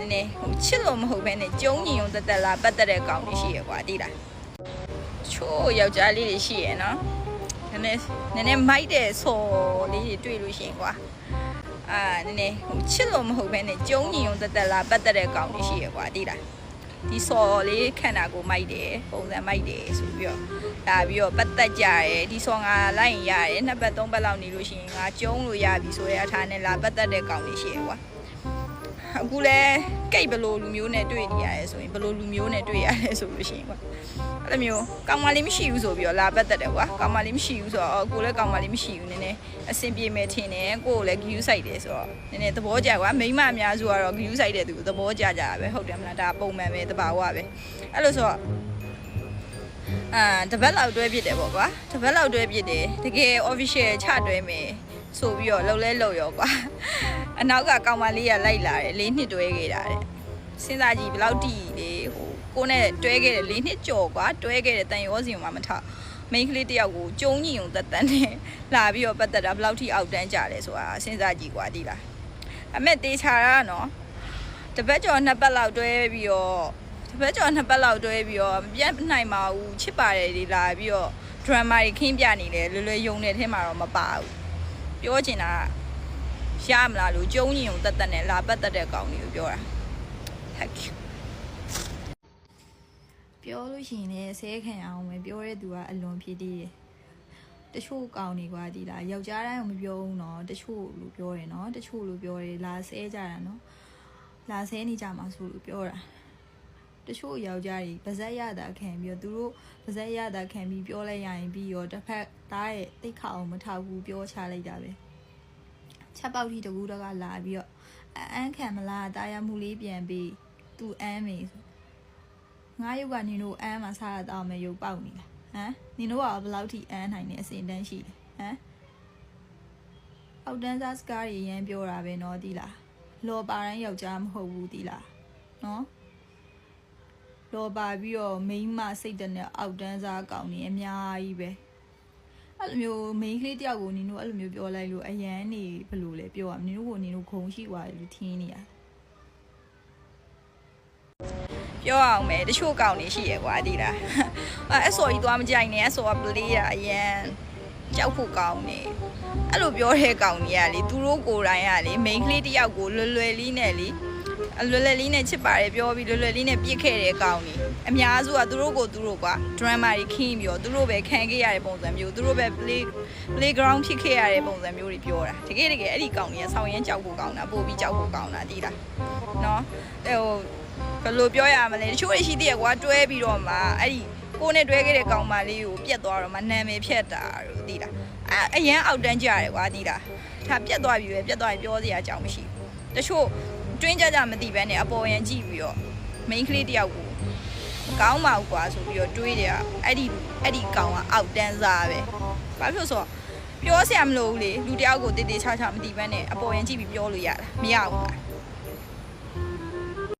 နည်းနည်းဟိုချစ်လို့မဟုတ်ဘဲနဲ့ကျုံညင်ုံတက်တက်လာပတ်သက်တဲ့ကောင်တွေရှိရကွာတိလားချိုးယောက်ျားလေးတွေရှိရနော်နည်းနည်းနည်းနည်းမိုက်တဲ့ဆော်လေးတွေတွေ့လို့ရှိရင်ကွာအာနည်းနည်းဟိုချစ်လို့မဟုတ်ဘဲနဲ့ကျုံညင်ုံတက်တက်လာပတ်သက်တဲ့ကောင်တွေရှိရကွာတိလားဒီဆော်လေးခန္ဓာကိုမိုက်တယ်ပုံစံမိုက်တယ်ဆိုပြီးတော့လာပြီးတော့ပတ်သက်ကြရဲဒီဆော်ငါလိုက်ရင်ရတယ်နှစ်ပတ်သုံးပတ်လောက်နေလို့ရှိရင်ငါကျုံလို့ရပြီဆိုတဲ့အထားနဲ့လာပတ်သက်တဲ့ကောင်တွေရှိရကွာ အခုလဲကိတ်ဘလိုလူမျိုးနဲ့တွေ့နေရတယ်ဆိုရင်ဘလိုလူမျိုးနဲ့တွေ့ရတယ်ဆိုလို့ရှိရင်ကွာအဲ့လိုမျိုးကောင်မလေးမရှိဘူးဆိုပြီးတော့လာပတ်သက်တယ်ကွာကောင်မလေးမရှိဘူးဆိုတော့ကိုလည်းကောင်မလေးမရှိဘူးနည်းနည်းအဆင်ပြေမယ်ထင်တယ်ကိုကိုလည်း view site တယ်ဆိုတော့နည်းနည်းသဘောကျကွာမိန်းမအများစုကတော့ view site တဲ့သူသဘောကျကြတာပဲဟုတ်တယ်မလားဒါပုံမှန်ပဲတဘာဝပဲအဲ့လိုဆိုတော့အာတပတ်လောက်တွဲပြစ်တယ်ပေါ့ကွာတပတ်လောက်တွဲပြစ်တယ်တကယ် official ချတွဲမယ်ဆိုပြီးတော့လှုပ်လဲလှုပ်ရောကွာ အနောက်ကကောင်မလေးကလိုက်လာတယ်လေးနှစ်တွဲခဲ့တာတဲ့စဉ်းစားကြည့်ဘယ်လောက်တီးလေဟိုကိုနဲ့တွဲခဲ့တယ်လေးနှစ်ကြော်ကွာတွဲခဲ့တယ်တန်ရောစီမှာမထမိန်းကလေးတယောက်ကိုကျုံညင်ုံတက်တန်းနဲ့လာပြီးတော့ပတ်သက်တာဘယ်လောက်ထိအောက်တန်းကြလဲဆိုတာစဉ်းစားကြည့်ကွာဒီလားအမေတေချာရနော်တပတ်ကျော်နှစ်ပတ်လောက်တွဲပြီးတော့တပတ်ကျော်နှစ်ပတ်လောက်တွဲပြီးတော့မပြတ်နိုင်ပါဘူးချစ်ပါတယ်ဒီလာပြီးတော့ drama တွေခင်းပြနေတယ်လွယ်လွယ်ယုံတဲ့ထဲမှာတော့မပါဘူးပြောချင်တာက ရမလားလို့ကျုံညင်ကိုတက်တက်နဲ့လာပတ်တက်တဲ့ကောင်တွေကိုပြောတာဟုတ်ကဲ့ပြောလို့ရှိရင်လည်းဆဲခံအောင်ပဲပြောတဲ့သူကအလွန်ဖြစ်သေးတယ်တချို့ကောင်နေကွာဒီလားယောက်ျားတိုင်းကမပြောဘူးနော်တချို့လို့ပြောတယ်နော်တချို့လို့ပြောတယ်လာဆဲကြတာနော်လာဆဲနေကြမှာဆိုလို့ပြောတာတချို့ယောက်ျားတွေပါဇက်ရတာခံပြီးတော့သူတို့ပါဇက်ရတာခံပြီးပြောလိုက်ရရင်ပြီးတော့တစ်ဖက်သားရဲ့တိတ်ခအောင်မထောက်ဘူးပြောချလိုက်တာပဲ ချက်ပေါက်ထိတကူတော့ကလာပြီးတော့အအန်းခံမလားတာယာမှုလေးပြန်ပြီးသူအမ်းမေဆိုငါးရုပ်ကနင်တို့အမ်းမှာစားရတော့မယ်ရုပ်ပေါက်နေလားဟမ်နင်တို့ကဘယ်လောက်ထိအမ်းနိုင်တဲ့အစင်တန်းရှိလဲဟမ်အောက်တန်းစားစကားတွေရမ်းပြောတာပဲနော်ဒီလားလော်ပါတိုင်းယောက်ျားမဟုတ်ဘူးဒီလားနော်လော်ပါပြီးတော့မိန်းမစိတ်တနဲ့အောက်တန်းစားကောင်းနေအများကြီးပဲ အဲ့လိုမျိုးမိန်းကလေးတယောက်ကိုနင်တို့အဲ့လိုမျိုးပြောလိုက်လို့အရန်နေဘယ်လိုလဲပြောရမလဲနင်တို့ကိုနင်တို့ခုံရှိသွားတယ်လို့ထင်နေရပြောအောင်မယ်တချို့ကောင်နေရှိရကွာဒီလားအဲ့အစော်ကြီးသွားမကြိုက်နဲ့အစော်ကပလေးရအရန် ကြောက်ဖို့ကောင်းနေအဲ့လိုပြောတဲ့ကောင်ကြီးကလေသူတို့ကိုယ်တိုင်ကလေမိန်းကလေးတယောက်ကိုလွယ်လွယ်လေးနဲ့လေအလွယ်လွယ်လေးနဲ့ချစ်ပါတယ်ပြောပြီးလွယ်လွယ်လေးနဲ့ပြစ်ခဲ့တဲ့ကောင်ကြီးအများစုကသူတို့ကိုသူတို့ကွာ drama တွေခင်းပြီးတော့သူတို့ပဲခံခဲ့ရတဲ့ပုံစံမျိုးသူတို့ပဲ play playground ဖြစ်ခဲ့ရတဲ့ပုံစံမျိုးတွေပြောတာတကယ်တကယ်အဲ့ဒီကောင်ကြီးကဆောင်းရမ်းကြောက်ဖို့ကောင်းတာပို့ပြီးကြောက်ဖို့ကောင်းတာဒီလားနော်ဟိုဘယ်လိုပြောရမလဲတချို့တွေရှိသေးရကွာတွဲပြီးတော့မှအဲ့ဒီ ကိုနဲ့တွဲခဲ့တဲ့ကောင်မလေးကိုပြက်သွားတော့မှနာမည်ဖြတ်တာလို့ဒီလားအအရန်အောက်တန်းကြရတယ်ကွာဒီလားဒါပြက်သွားပြီပဲပြက်သွားရင်ပြောစရာအကြောင်းမရှိဘူးတချို့တွင်းကြကြမသိဘဲနဲ့အပေါ်ရန်ကြည့်ပြီးတော့ main ကလေးတယောက်ကိုမကောင်းပါဘူးကွာဆိုပြီးတော့တွေးတယ်ကအဲ့ဒီအဲ့ဒီကောင်ကအောက်တန်းစားပဲဘာဖြစ်လို့ဆိုတော့ပြောစရာမလိုဘူးလေလူတယောက်ကိုတေးသေးချာချာမသိဘဲနဲ့အပေါ်ရင်ကြည့်ပြီးပြောလို့ရတာမရဘူးလား